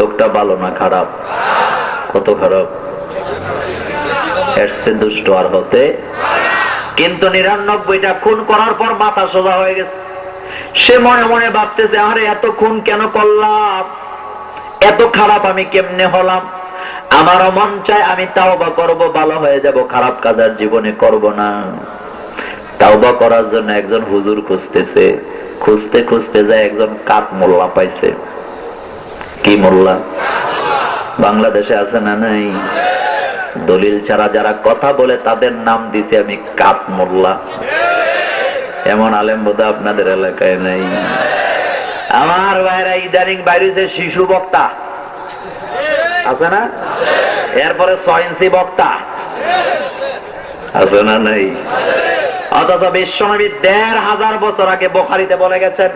লোকটা ভালো না খারাপ? কত খারাপ? এর দুষ্ট আর হতে কিন্তু নিরানব্বইটা খুন করার পর মাথা সোজা হয়ে গেছে। সে মনে মনে ভাবতেছে, আরে এত খুন কেন করলাম? এত খারাপ আমি কেমনে হলাম? আমারও মন চায় আমি তাওবা করব, ভালো হয়ে যাব, খারাপ কাজ আর জীবনে করব না। তাওবা করার জন্য একজন হুজুর খুঁজতেছে, খুঁজতে খুঁজতে যায় একজন কাঠ মোল্লা পাইছে। কি মোল্লা? বাংলাদেশে আছে না নাই? দলিল ছাড়া যারা কথা বলে তাদের নাম দিছি আমি কাঠ মোল্লা। এমন আলেম বোধ আপনাদের এলাকায় নাই। আমার ভাইরা ইদানিং বাইরেছে শিশু বক্তা। আছে না? এরপরে ইঞ্চি বক্তা। আছে না নাই? অথচ বিশ্বনবী দেড় হাজার বছর আগে বোখারিতে বলে গেছেন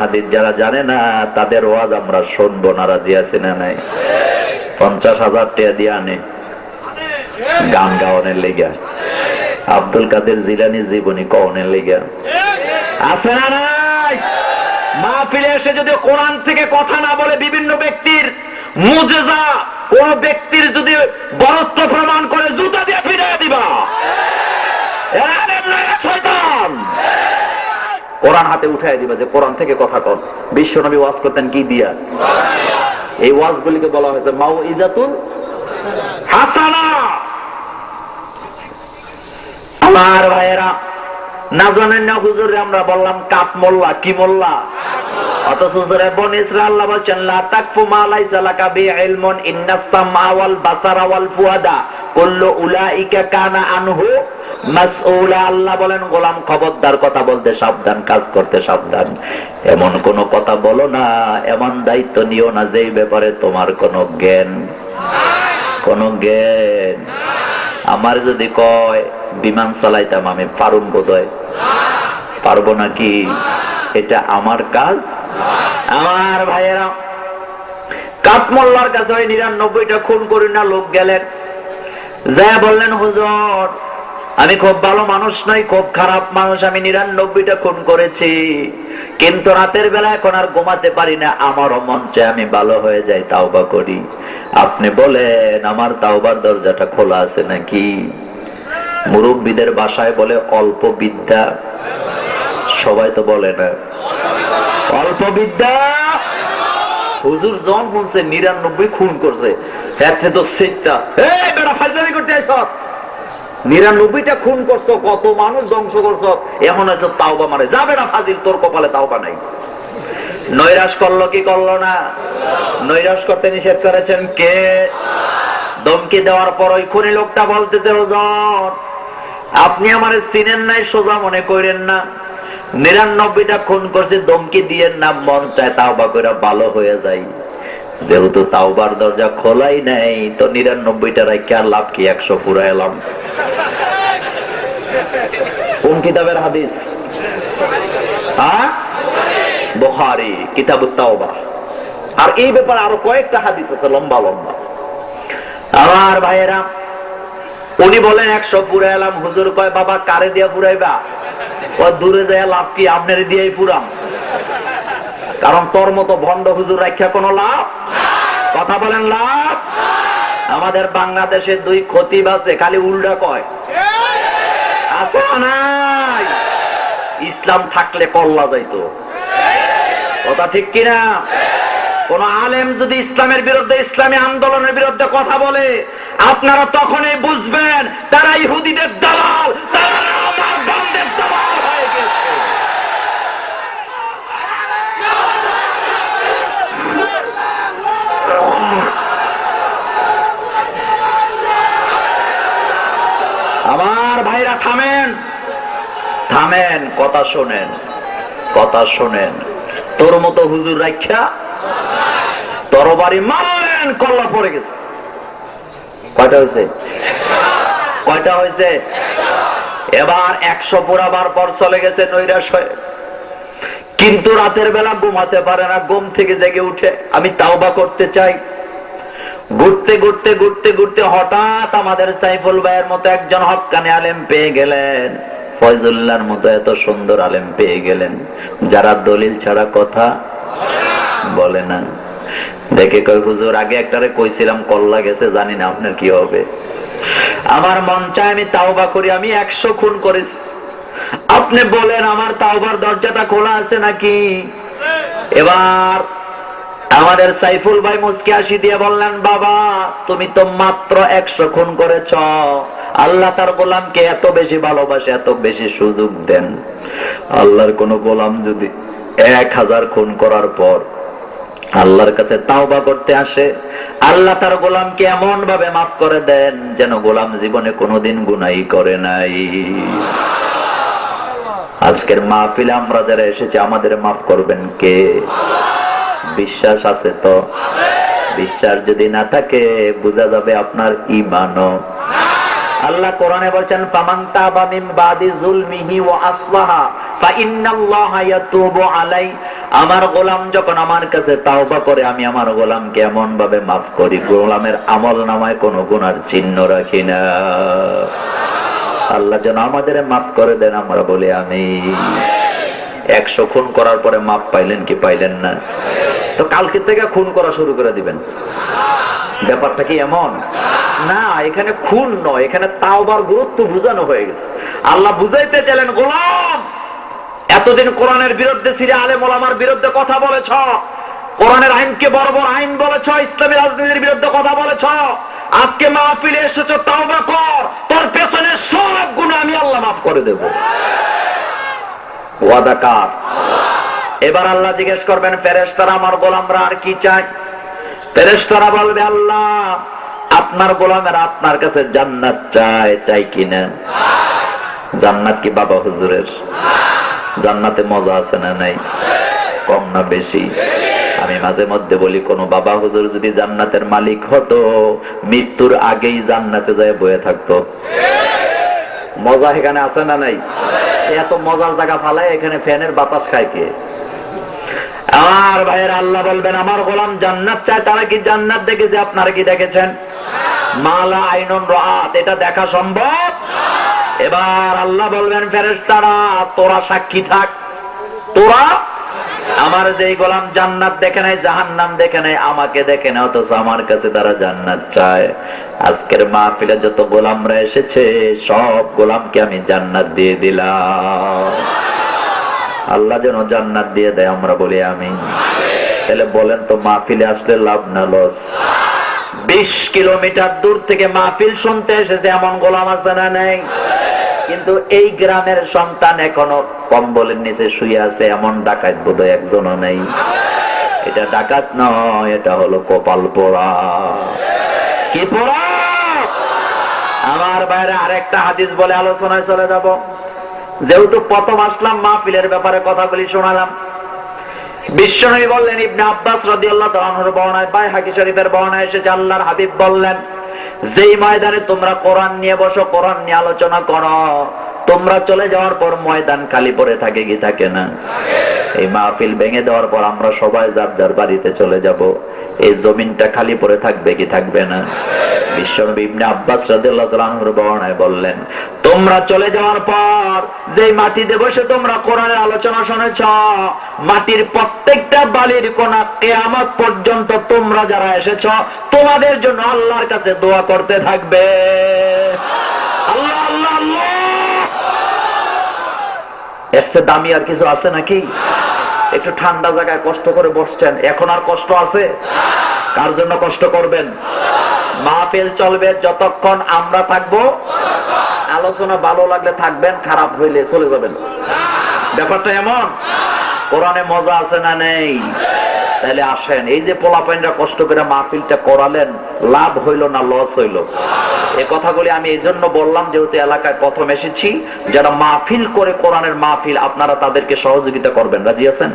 হাদিস যারা জানে না, তাদের ওয়াজ আমরা শুনব না রাজি আছি না নাই? পঞ্চাশ হাজার টাকা দিয়ে আনে গান গাওয়ানের লেগা আব্দুল কাদের জিলানি জীবনী কওনের লেগা। আছে না নাই? মাহফিলে এসে যদি কোরআন থেকে কথা না বলে বিভিন্ন ব্যক্তির মুজেজা, কোন ব্যক্তির যদি বরত্ব প্রমাণ করে, জুতা দিয়ে ফিরে দিবা। কোরআন হাতে উঠাই দিবা যে, কোরআন থেকে কথা কর বিশ্ব নবী ওয়াজ করতেন কি দিয়া? এই ওয়াজ গুলিকে বলা হয়েছে মাও ইজাতুল হাসানা। ভাইয়েরা। না জানেন না হুজুর, আমরা বললাম, কাপ মোল্লা, কি মোল্লা? গোলাম খবরদার, কথা বলতে সাবধান, কাজ করতে সাবধান। এমন কোন কথা বলো না, এমন দায়িত্ব নিও না, যেই ব্যাপারে তোমার কোনো জ্ঞান কোনো জ্ঞান। আমার যদি কয়, বিমান চালাইতাম আমি, পারুম বোধহয়। পারব নাকি? এটা আমার কাজ? আমার ভাইয়েরা, কাঠমোল্লার কাছে ওই নিরানব্বইটা খুন করি না লোক গেলেন। যা বললেন, হুজুর আমি খুব ভালো মানুষ নই, খুব খারাপ মানুষ, আমি নিরানব্বইটা খুন করেছি। কিন্তু রাতের বেলা এখন আর ঘুমাতে পারি না, আমারও চায় আমি ভালো হয়ে যাই, তাওবা করি। আপনি বলেন, আমার তাওবার দরজাটা খোলা আছে নাকি? মুরব্বীদের বাসায় বলে অল্প বিদ্যা। সবাই তো বলে না। অল্প বিদ্যা? হুজুর জন বলছে, নিরানব্বই খুন করছে। এতে তো সেটা করতে আইস। নিরানব্বইটা খুন করছ, কত মানুষ ধ্বংস করছ, এখন আছে তাওবা মারে। যাবে না ফাজিল, তোর কপালে তাওবা নাই। নৈরাশ করল কি করল না? নৈরাশ করতে নিষেধ করেছেন কে? ধমকি দেওয়ার পর ওই খুনি লোকটা বলতেছে ওজন আপনি আমার চিনেন নাই, সোজা মনে করেন না। নিরানব্বইটা খুন করছে, ধমকি দিয়ে না, মন চায় তাওবা করে ভালো হয়ে যায় যেহেতু তাওবার দরজা খোলাই নাই, তো নিরানব্বইটা রাখি আর লাভ কি? একশো পুরা এলাম। কোন কিতাবের হাদিস? হ্যাঁ? বুখারী, কিতাবুত তাওবা। আর এই ব্যাপারে আরও কয়েকটা হাদিস আছে, লম্বা লম্বা। আমার ভাইয়েরা, উনি বলেন, একশো পুরা এলাম। হুজুর কয়, বাবা, কারে দিয়া পুরাইবা? ও, দূরে যায় লাভ কি? আপনার দিয়েই পুরাম। কারণ তোর মতো ভণ্ড হুজুর রাখা কোনো লাভ? কথা বলেন লাভ? আমাদের বাংলাদেশে দুই খতিব আছে, খালি উল্টা কয়। আছে নাই? ইসলাম থাকলে কল্লা যাইতো। কথা ঠিক কিনা? কোন আলেম যদি ইসলামের বিরুদ্ধে, ইসলামী আন্দোলনের বিরুদ্ধে কথা বলে, আপনারা তখনই বুঝবেন, তারা ইহুদিদের দালাল আমার বন্ধের দালাল হয়ে গেছে আমার ভাইরা থামেন। থামেন, কথা শোনেন কথা শোনেন। তোর মতো হুজুর রাখা তরবারি মারেন, কল্লা পড়ে গেছে। কয়টা হয়েছে? কয়টা হয়েছে? এবার একশো পুরাবার পর চলে গেছে নৈরাশ হয়ে কিন্তু রাতের বেলা ঘুমাতে পারে না, ঘুম থেকে জেগে উঠে। আমি তাওবা করতে চাই। ঘুরতে ঘুরতে ঘুরতে ঘুরতে হঠাৎ আমাদের সাইফুল ভাইয়ের মতো একজন হক্কানে আলেম পেয়ে গেলেন। ফয়জুল্লাহর মতো এত সুন্দর আলেম পেয়ে গেলেন। যারা দলিল ছাড়া কথা বলে না। দেখে কই হুজুর, আগে একটারে কইছিলাম, কল্লা গেছে, জানি না আপনার কি হবে। আমার মন চায় আমি তাওবা করি, আমি একশো খুন করেছি আপনি বলেন, আমার তাওবার দরজাটা খোলা আছে নাকি? এবার আমাদের সাইফুল ভাই মুসকে আসি দিয়ে বললেন, বাবা, তুমি তো মাত্র একশো খুন করেছ। আল্লাহ তার গোলামকে এত বেশি ভালোবাসে, এত বেশি সুযোগ দেন। আল্লাহর কোন গোলাম যদি এক হাজার খুন করার পর আল্লাহর কাছে তাওবা করতে আসে, আল্লাহ তার গোলামকে এমন ভাবে মাফ করে দেন যেন গোলাম জীবনে কোনোদিন গুনাই করে নাই। আজকের মাহফিলে আমরা যারা এসেছি, আমাদের মাফ করবেন কে? বিশ্বাস আছে তো? বিশ্বাস যদি না থাকে, বোঝা যাবে আপনার ইমানও আল্লাহ কোরআনে বলছেন, ফামান মিন বাদি যুলমিহি ওয়া আসলাহা ফা ইন্নাল্লাহা ইয়াতুবু আলাই আমার গোলাম যখন আমার কাছে তাওবা করে, আমি আমার গোলামকে এমন ভাবে মাফ করি। গোলামের আমল নামায় কোনো গুনার চিহ্ন রাখি না। আল্লাহ যেন আমাদের মাফ করে দেন, আমরা বলি আমি একশো খুন করার পরে মাপ পাইলেন কি পাইলেন না? তো কালকে থেকে খুন করা শুরু করে দিবেন। ব্যাপারটা কি এমন? না, এখানে খুন নয়, এখানে তাওবার গুরুত্ব বুঝানো হয়ে গেছে। আল্লাহ বুঝাইতে চাইলেন, গোলাম, এতদিন কোরআনের বিরুদ্ধে সিরে আলেম ওলামার বিরুদ্ধে কথা বলেছ, কোরআনের আইনকে বড় বড় আইন বলেছ, ইসলামী রাজনীতির বিরুদ্ধে কথা বলেছ, আজকে মাহফিলে এসেছ, তাওবা কর, তোর পেছনে সব গুণ আমি আল্লাহ মাফ করে দেব। ওয়াদা এবার আল্লাহ জিজ্ঞেস করবেন, ফেরেশতারা, আমার গোলামরা আর কি চায়? ফেরেশতারা বলবে, আল্লাহ, আপনার গোলামের আপনার কাছে জান্নাত চায় চাই কিনা? জান্নাত কি বাবা হুজুরের? জান্নাতে মজা আছে না নাই? কম না বেশি? আমি মাঝে মধ্যে বলি, কোন বাবা হুজুর যদি জান্নাতের মালিক হতো, মৃত্যুর আগেই জান্নাতে যায় বয়ে থাকতো। মজা এখানে আছে না নাই? এত মজার জায়গা ফালায় এখানে ফ্যানের বাতাস খায় কে? আমার ভাইয়ের, আল্লাহ বলবেন, আমার গোলাম জান্নাত চায়, তারা কি জান্নাত দেখেছে? আপনারা কি দেখেছেন? মালা আইনন রাত এটা দেখা সম্ভব? এবার আল্লাহ বলবেন ফেরেস্তারা তোরা সাক্ষী থাক। তোরা আমার যেই গোলাম জান্নাত দেখে নাই, জাহান্নাম দেখে নাই, আমাকে দেখে না অথচ আমার কাছে তারা জান্নাত চায়। আজকের মাহফিলে যত গোলামরা এসেছে, সব গোলামকে আমি জান্নাত দিয়ে দিলাম। আল্লাহ যেন জান্নাত দিয়ে দেয়, আমরা বলি আমি তাহলে বলেন তো, মাহফিলে আসলে লাভ না লস? বিশ কিলোমিটার দূর থেকে মাহফিল শুনতে এসেছে, এমন গোলাম আছে না নেই? কিন্তু এই গ্রামের সন্তান এখনও কম্বলের নিচে শুয়ে আছে, এমন ডাকাত বোধ একজনও নেই। এটা ডাকাত নয়, এটা হলো কপাল পোড়া। কি পোড়া? আমার বাইরে আরেকটা হাদিস বলে আলোচনায় চলে যাব। যেহেতু প্রথম আসলাম, মাহফিলের ব্যাপারে কথাগুলি শোনালাম। বিশ্বনবী বললেন, ইবনে আব্বাস রাদিয়াল্লাহু তাআলার বর্ণনায় হাকি শরীফের বর্ণনায় এসেছে, আল্লাহর হাবিব বললেন, যেই ময়দানে তোমরা কোরআন নিয়ে বসো, কোরআন নিয়ে আলোচনা করো। তোমরা চলে যাওয়ার পর ময়দান খালি পড়ে থাকে, কি থাকে না? এই মাহফিল ভেঙে দেওয়ার পর আমরা সবাই যার যার বাড়িতে চলে যাব, এই জমিনটা খালি পড়ে থাকবে, কি থাকবে না? তোমরা আলোচনা শুনেছ প্রত্যেকটা বালির পর্যন্ত তোমরা যারা এসেছ, তোমাদের জন্য আল্লাহর কাছে দোয়া করতে থাকবে আল্লাহ আল্লাহ আল্লাহ এর দামি আর কিছু আছে নাকি? একটু ঠান্ডা জায়গায় কষ্ট করে বসছেন। এখন আর কষ্ট আছে? কার জন্য কষ্ট করবেন? মাহফিল চলবে যতক্ষণ আমরা থাকব। আলোচনা ভালো লাগলে থাকবেন, খারাপ হইলে চলে যাবেন। ব্যাপারটা এমন? কোরআনে মজা আছে না নেই? তাহলে আসেন। এই যে পোলাপাইনরা কষ্ট করে মাহফিলটা করালেন, লাভ হইল না, লস হইল? এ কথাগুলি আমি এই জন্য বললাম, যেহেতু এলাকায় প্রথম এসেছি, যারা মাহফিল করে কোরআনের মাহফিল, আপনারা তাদেরকে সহযোগিতা করবেন। রাজি আছেন?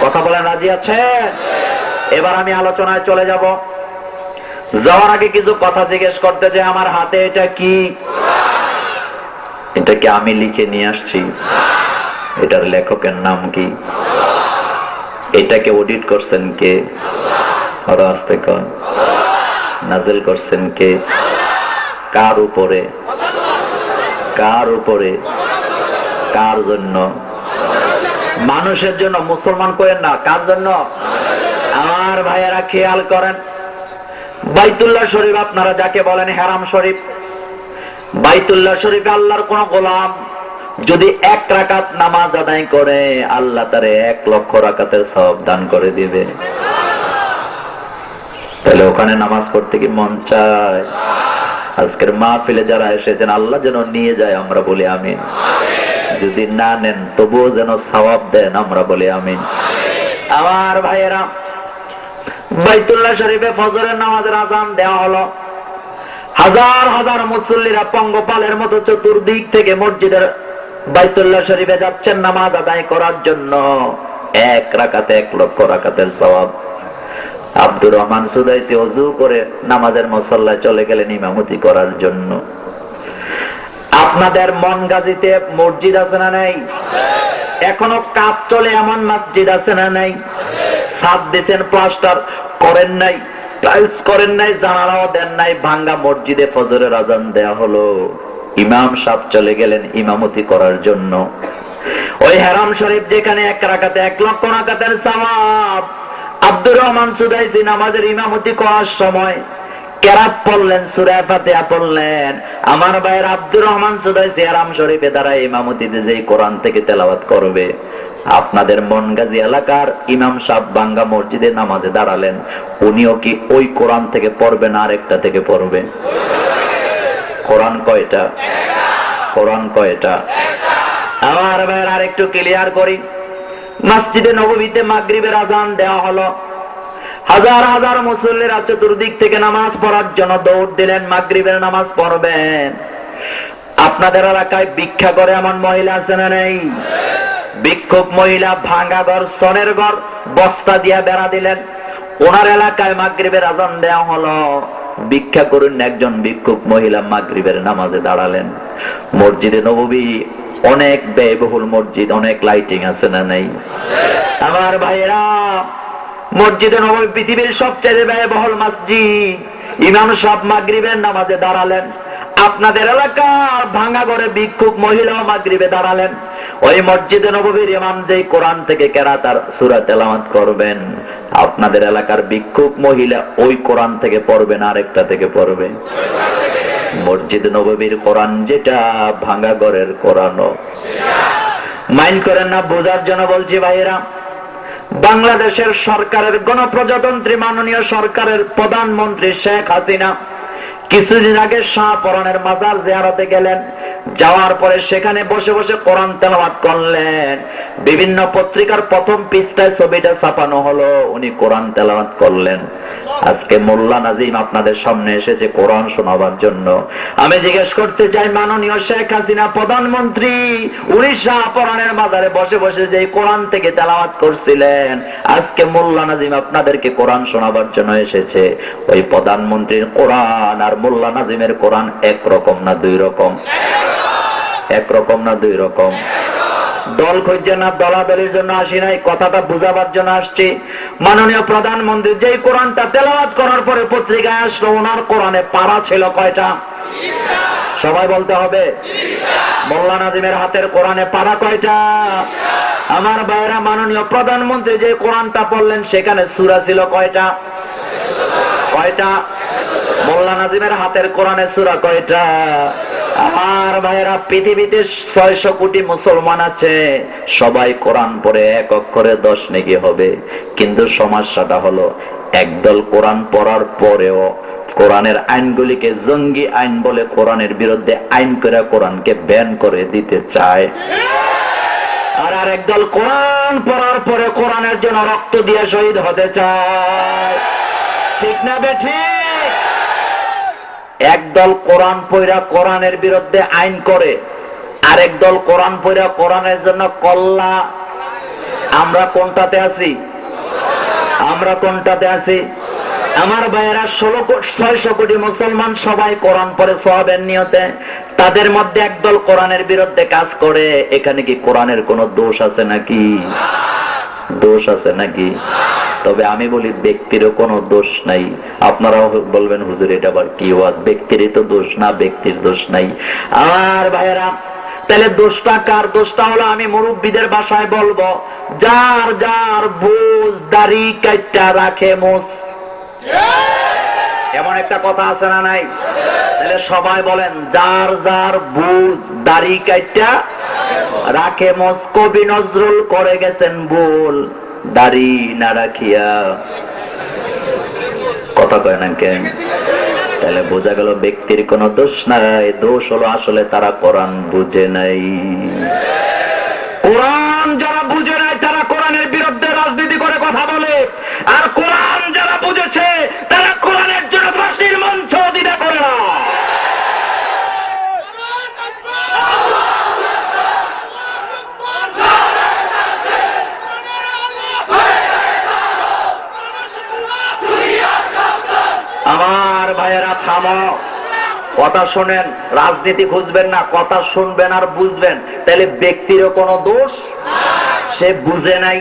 কথা বলেন, রাজি আছেন? এবার আমি আলোচনায় চলে যাব। যাওয়ার আগে কিছু কথা জিজ্ঞেস করতে যে আমার হাতে এটা কি? এটা কি আমি লিখে নিয়ে আসছি? এটার লেখকের নাম কি? এটাকে অডিট করছেন কে? আরও আসতে কন নাজেল করছেন কে? কার উপরে? কার উপরে? কার জন্য? মানুষের জন্য, মুসলমান করেন না, কার জন্য? আমার ভাইয়েরা খেয়াল করেন, বাইতুল্লাহ শরীফ আপনারা যাকে বলেন হেরাম শরীফ। বাইতুল্লাহ শরীফ আল্লাহর কোন গোলাম যদি এক রাকাত নামাজ আদায় করে, আল্লাহ তারে এক লক্ষ রাকাতের সব দান করে দিবে। তাহলে ওখানে নামাজ পড়তে কি মন চায়? আজকের মাহফিলে যারা এসেছেন আল্লাহ যেন নিয়ে যায় আমরা বলি আমিন। যদি না নেন তবুও যেন সওয়াব দেন আমরা বলি আমিন। আমার ভাইয়েরা বাইতুল্লাহ শরীফে ফজরের নামাজের আজান দেওয়া হলো। হাজার হাজার মুসল্লিরা পঙ্গপালের মতো চতুর্দিক থেকে মসজিদের বাইতুল্লাহ শরীফে যাচ্ছেন নামাজ আদায় করার জন্য। এক রাকাতে এক লক্ষ রাকাতের সওয়াব। আব্দুর রহমান সুদাইসি অজু করে নামাজের মসল্লায় চলে গেলেন ইমামতি করার জন্য। আপনাদের মন গাজিতে মসজিদ আছে না নাই? এখনও কাপ চলে, এমন মসজিদ আছে না নাই? সাত দিচ্ছেন প্লাস্টার করেন নাই, টাইলস করেন নাই, জানালাও দেন নাই, ভাঙ্গা মসজিদে ফজরের আজান দেয়া হলো। ইমাম সাহেব চলে গেলেন ইমামতি করার জন্য। ওই হেরাম শরীফ যেখানে এক রাকাতে, এক লক্ষ রাকাতের সওয়াব। আব্দুর রহমান সুদাইসি নামাজের ইমামতি করার সময় কেরাত পড়লেন, সুরা ফাতিহা পড়লেন। আমার ভাইয়ের আব্দুর রহমান সুদাইসি হেরাম শরীফে দ্বারা ইমামতিতে যেই কোরআন থেকে তেলাওয়াত করবে। আপনাদের মনগাজী এলাকার ইমাম সাহেব বাঙ্গা মসজিদে নামাজে দাঁড়ালেন। উনিও কি ওই কোরআন থেকে পড়বে না আরেকটা থেকে পড়বে? কোরআন কয়টা? কোরআন কয়টা? আমার ভাইয়ের আরেকটু ক্লিয়ার করি। মসজিদে নবমীতে মাগরিবের আজান দেওয়া হলো। হাজার হাজার মুসল্লিরা চতুর্দিক থেকে নামাজ পড়ার জন্য দৌড় দিলেন, মাগরিবের নামাজ পড়বেন। আপনাদের এলাকায় ভিক্ষা করে এমন মহিলা আছে না নেই? বিক্ষোভ মহিলা ভাঙ্গা ঘর, সনের ঘর, বস্তা দিয়া বেড়া দিলেন। ওনার এলাকায় মাগরিবের আজান দেওয়া হলো। ভিক্ষা করুন একজন ভিক্ষুক মহিলা মাগরিবের নামাজে দাঁড়ালেন। মসজিদে নববী, অনেক ব্যয়বহুল মসজিদ, অনেক লাইটিং আছে না নাই? আমার ভাইয়েরা, মসজিদে নবী পৃথিবীর সবচেয়ে ব্যয়বহুল মসজিদ। ইমাম সাহেব মাগরিবের নামাজে দাঁড়ালেন। আপনাদের এলাকার ভাঙা ঘরে ভিক্ষুক মহিলাও মাগরিবে দাঁড়ালেন। ওই মসজিদে নবীর ইমাম যেই কোরআন থেকে কেরাতার সূরা তেলাওয়াত করবেন আপনাদের এলাকার বিক্ষোভ মহিলা ওই কোরআন থেকে পড়বেন আরেকটা থেকে পড়বে। মসজিদ নবীর কোরআন যেটা ভাঙা ঘরের কোরআনও। মাইন্ড করেন না, বোঝার জন্য বলছি ভাইয়েরা, বাংলাদেশের সরকারের গণপ্রজাতন্ত্রী মাননীয় সরকারের প্রধানমন্ত্রী শেখ হাসিনা কিছুদিন আগে শাহপরণের মাজার জেহারাতে গেলেন। যাওয়ার পরে সেখানে বসে বসে কোরআন তেলাওয়াত করলেন। বিভিন্ন পত্রিকার প্রথম পৃষ্ঠায় ছবিটা ছাপানো হলো। উনি কোরআন তেলাওয়াত করলেন। আজকে মোল্লা নাজিম আপনাদের সামনে এসেছে কোরআন শোনাবার জন্য। আমি জিজ্ঞেস করতে চাই, মাননীয় শেখ হাসিনা প্রধানমন্ত্রী, উড়িষ্যা পরাণের মাজারে বসে বসে যে কোরআন থেকে তেলাওয়াত করছিলেন, আজকে মোল্লা নাজিম আপনাদেরকে কোরআন শোনাবার জন্য এসেছে। ওই প্রধানমন্ত্রীর কোরআন আর মোল্লা নাজিমের কোরআন এক রকম না দুই রকম? এক রকম না দুই রকম? দল খুঁজছে না, দলাদলির জন্য আসি নাই, কথাটা বুঝাবার জন্য আসছি। মাননীয় প্রধানমন্ত্রী, যেই কোরআনটা তেলাওয়াত করার পরে পত্রিকায় আসলো, ওনার কোরআনে পারা ছিল কয়টা? সবাই বলতে হবে। মোল্লা নাজিমের হাতের কোরআনে পারা কয়টা? আমার ভাইয়েরা, মাননীয় প্রধানমন্ত্রী, যে কোরআনটা পড়লেন, সেখানে সুরা ছিল কয়টা? কয়টা? মোল্লা নাজিমের হাতের কোরআনে সুরা কয়টা? আমার ভাইয়েরা, পৃথিবীতে ছয়শো কোটি মুসলমান আছে। সবাই কোরআন পড়ে, এক অক্ষরে দশ নেকি হবে। কিন্তু সমস্যাটা হলো, একদল কোরআন পড়ার পরেও কোরআনের আইনগুলিকে জঙ্গি আইন বলে কোরআনের বিরুদ্ধে আইন করে কোরআনকে ব্যান করে দিতে চায়। আর আর একদল কোরআন পড়ার পরে কোরআনের জন্য রক্ত দিয়ে শহীদ হতে চায়। ঠিক না বেঠি একদল কোরআন পৈরা কোরআনের বিরুদ্ধে আইন করে, আরেক দল কোরআন পৈরা কোরআনের জন্য কল্লা। আমরা কোনটাতে আছি? আমরা কোনটাতে আছি? আমার ভাইয়েরা ষোলো ছয়শো কোটি মুসলমান সবাই কোরআন পরে সোহাবের নিয়তে, তাদের মধ্যে একদল কোরআনের বিরুদ্ধে কাজ করে, এখানে কি কোরআনের কোনো দোষ আছে নাকি? দোষ আছে নাকি? তবে আমি বলি, ব্যক্তিরও কোনো দোষ নাই। আপনারাও বলবেন, হুজুর, এটা আবার কি ওয়াজ? ব্যক্তিরই তো দোষ না, ব্যক্তির দোষ নাই। আর ভাইয়েরা, তাহলে দোষটা কার? দোষটা হলো আমি মুরব্বীদের বাসায় বলব, যার যার বুঝ দাড়ি কাইটা রাখে মোস। এমন একটা কথা আছে না নাই? তাহলে সবাই বলেন, যার যার বুঝ দাড়ি কাইটা, রাখে মোস কবি নজরুল করে গেছেন বল দাড়ি না রাখিয়া। কথা কয় না কেন? তাহলে বোঝা গেল ব্যক্তির কোনো দোষ নাই, দোষ হলো আসলে তারা কোরআন বুঝে নাই কোরআন যারা বুঝে নাই তারা কোরআনের বিরুদ্ধে রাজনীতি করে কথা বলে আর কোরআন যারা বুঝেছে তারা কোরআনের জন্য ফাঁসির মঞ্চ দিতে করে না আমার ভাইয়েরা থামো। কথা শোনেন, রাজনীতি খুঁজবেন না, কথা শুনবেন আর বুঝবেন। তাহলে ব্যক্তিরও কোনো দোষ? সে বুঝে নাই।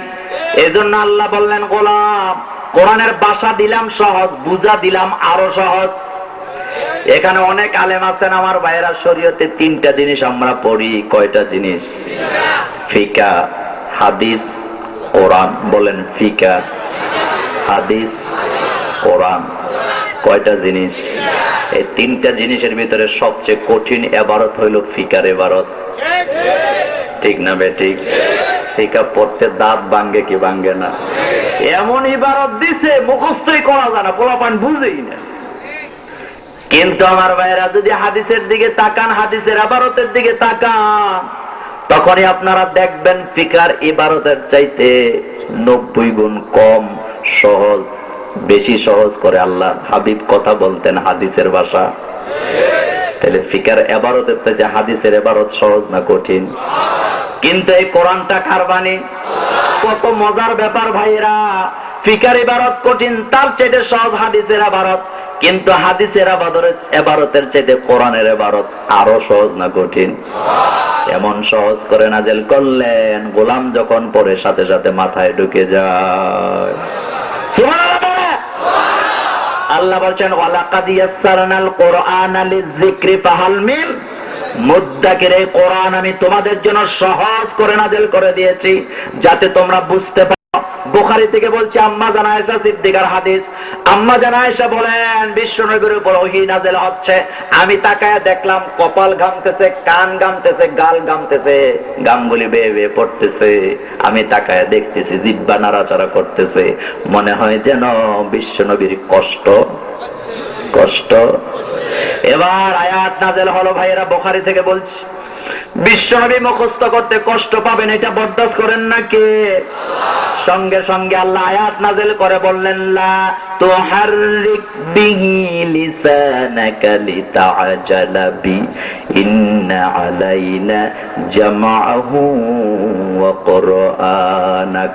এজন্য আল্লাহ বললেন, গোলাম, কোরআনের বাসা দিলাম সহজ, বুঝা দিলাম আরও সহজ। এখানে অনেক আলেম আছেন, আমার ভাইয়েরা, শরীয়তে তিনটা জিনিস আমরা পড়ি, কয়টা জিনিস? ফিকা, হাদিস, কোরআন। বলেন, ফিকা, হাদিস, কোরআন। কয়টা জিনিস? এই তিনটা জিনিসের ভিতরে সবচেয়ে কঠিন এবারত হইল ফিকার এবারত। ঠিক না বে, ঠিক? ফিকা পড়তে দাঁত ভাঙ্গে কি ভাঙ্গে না। এমন ইবারত দিছে, মুখস্থই করা যায় না, পোলাপান বুঝেই না। কিন্তু আমার ভাইরা যদি হাদিসের দিকে তাকান, হাদিসের আবারতের দিকে তাকান, তখনই আপনারা দেখবেন ফিকার ইবারতের চাইতে নব্বই গুণ কম সহজ। বেশি সহজ করে আল্লাহ হাবিব কথা বলতেন হাদিসের ভাষা। তাহলে ফিকার এবারতের চাইতে হাদিসের এবারত সহজ না কঠিন? কিন্তু এই কোরআনটা কার বাণী? কত মজার ব্যাপার ভাইরা ফিকার ইবারত কঠিন, তার চাইতে সহজ হাদিসের আবারত কিন্তু হাদিসের এবারতের চাইতে কোরআনের এবারত আরও সহজ না কঠিন? এমন সহজ করে নাজেল করলেন গোলাম যখন পরে সাথে সাথে মাথায় ঢুকে যায়। আল্লাহ বলছেন, ওয়ালাকাদ এই কোরআন আমি তোমাদের জন্য সহজ করে নাজেল করে দিয়েছি, যাতে তোমরা বুঝতে পারো বুখারী থেকে বলছে, আম্মা জানা আয়েশা সিদ্দিকার হাদিস। আম্মা জানা আয়েশা বলেন, বিশ্ব নবীর উপর ওহী নাজেল হচ্ছে। আমি তাকায় দেখলাম, কপাল ঘামতেছে, কান ঘামতেছে, গাল ঘামতেছে, গামগুলি বেয়ে বেয়ে পড়তেছে। আমি তাকায় দেখতেছি, জিব্বা নাড়াচাড়া করতেছে। মনে হয় যেন বিশ্ব নবীর কষ্ট কষ্ট। এবার আয়াত নাজেল হলো ভাইয়েরা, বোখারি থেকে বলছি। বিশ্বনবী মুখস্থ করতে কষ্ট পাবেন, এটা বরদাস্ত করেন না কে সঙ্গে সঙ্গে আল্লাহ আয়াত নাজেল করে বললেন, লা তুহাররিক বিহি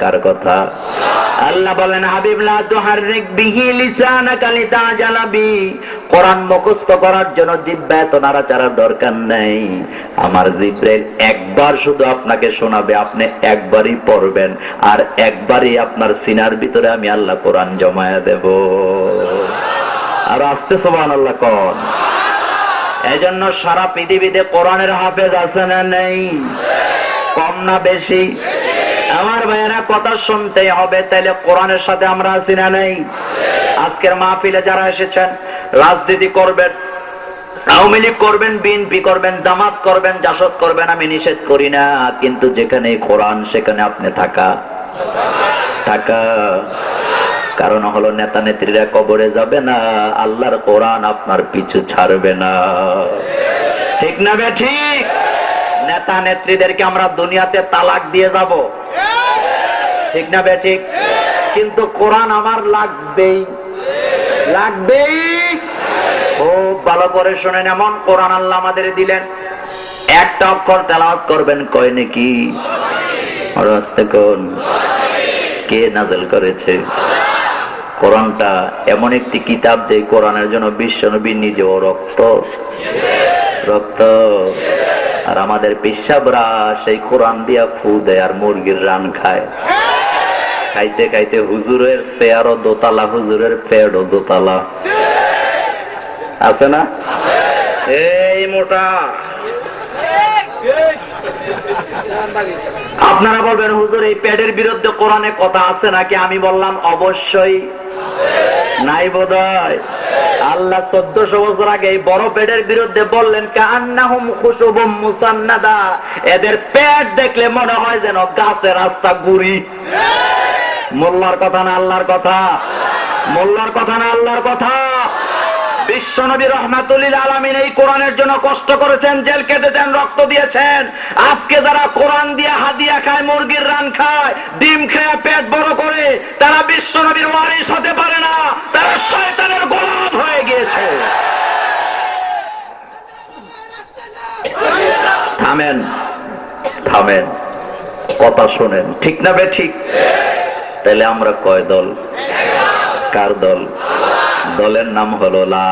কার কথা? আল্লাহ বলেন করার জন্য নাড়াচাড়ার দরকার নাই। আমার জিব্রাইল একবার শুধু আপনাকে শোনাবে, আপনি একবারই পড়বেন, আর একবারই আপনার সিনার ভিতরে আমি আল্লাহ কোরআন জমায়া দেব। আর আসতে সোবান আল্লাহ কন। এই জন্য সারা পৃথিবীতে কোরআনের হাফেজ আছে না নেই? কম না বেশি? আমার ভাইয়েরা, কথা শুনতে হবে, তাইলে কোরআনের সাথে আমরা আছি না নেই? আজকের মাহফিলে যারা এসেছেন, রাজনীতি করবেন আওয়ামী লীগ করবেন, বিএনপি করবেন, জামাত করবেন, জাসদ করবেন, আমি নিষেধ করি না, কিন্তু যেখানে কোরআন, সেখানে আপনি থাকা। থাকা। কারণ হলো নেতা নেত্রীরা কবরে যাবে না, আল্লাহর কোরআন আপনার পিছু ছাড়বে না। ঠিক না বে, ঠিক? নেতা নেত্রীদেরকে আমরা দুনিয়াতে তালাক দিয়ে যাব। ঠিক না বে, ঠিক? কিন্তু কোরআন আমার লাগবেই। লাগবেই। খুব ভালো করে শোনেন, এমন কোরআন আল্লাহ আমাদের দিলেন। একটা অক্ষর তেলাওয়াত করবেন, কয় নাকি? কে নাজেল করেছে? কোরআনটা এমন একটি কিতাব যে কোরআনের জন্য বিশ্বনবী নিজেও রক্ত। রক্ত। আর আমাদের পেশাবরা সেই কোরআন দিয়া ফু দেয় আর মুরগির রান খায়। খাইতে খাইতে হুজুরের চেয়ারও দোতলা, হুজুরের পেটও দোতলা। আছে না? এই মোটা। আপনারা বলবেন, হুজুর, এই প্যাডের বিরুদ্ধে কোরআনে কথা আছে নাকি? আমি বললাম, অবশ্যই। নাই বোধহয়? আল্লাহ চোদ্দশো বছর আগে বড় পেটের বিরুদ্ধে বললেন মুসান্নাদা। এদের পেট দেখলে মনে হয় যেন গাছে রাস্তা গুড়ি। মোল্লার কথা না আল্লাহর কথা? মোল্লার কথা না আল্লাহর কথা? বিশ্বনবী রহমাতুল্লিল আলমিন এই কোরআনের জন্য কষ্ট করেছেন, জেল কেটেছেন রক্ত দিয়েছেন। আজকে যারা কোরআন দিয়ে হাদিয়া খায়, মুরগির রান খায়, ডিম খেয়ে পেট বড় করে, তারা বিশ্বনবীর ওয়ারিস হতে পারে না, তারা শয়তানের গোলাম হয়ে গিয়েছে। থামেন থামেন, কথা শোনেন। ঠিক না বে ঠিক? তাহলে আমরা কয় দল? কার দল? দলের নাম হলো লা